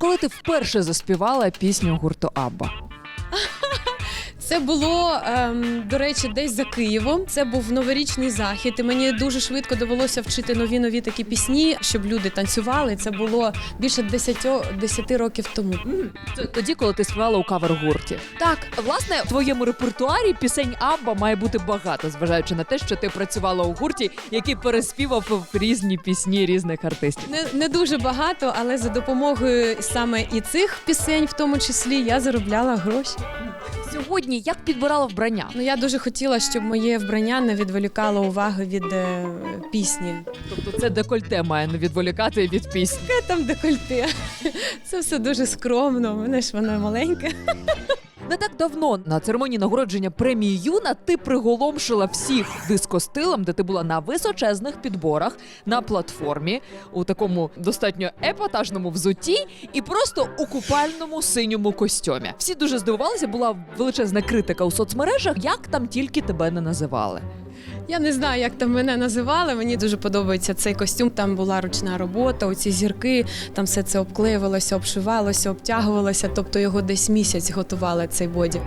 Коли ти вперше заспівала пісню гурту Абба? Це було, ем, до речі, десь за Києвом. Це був новорічний захід. І мені дуже швидко довелося вчити нові нові такі пісні, щоб люди танцювали. Це було більше 10, 10 років тому. Тоді, коли ти співала у кавер-гурті. Так, власне, в твоєму репертуарі пісень Абба має бути багато, зважаючи на те, що ти працювала у гурті, який переспівав різні пісні різних артистів. Не, не дуже багато, але за допомогою саме і цих пісень, в тому числі, я заробляла гроші. Сьогодні як підбирала вбрання? Ну я дуже хотіла, щоб моє вбрання не відволікало уваги від е, пісні. Тобто це декольте має не відволікати від пісні. Яке там декольте? Це все дуже скромно. Мене ж воно маленьке. Не так давно на церемонії нагородження премії Юна ти приголомшила всіх дискостилем, де ти була на височезних підборах на платформі у такому достатньо епатажному взутті і просто у купальному синьому костюмі. Всі дуже здивувалися. Була величезна критика у соцмережах, як там тільки тебе не називали. Я не знаю, як там мене називали. Мені дуже подобається цей костюм. Там була ручна робота, оці зірки, там все це обклеювалося, обшивалося, обтягувалося. Тобто його десь місяць готували цей боді.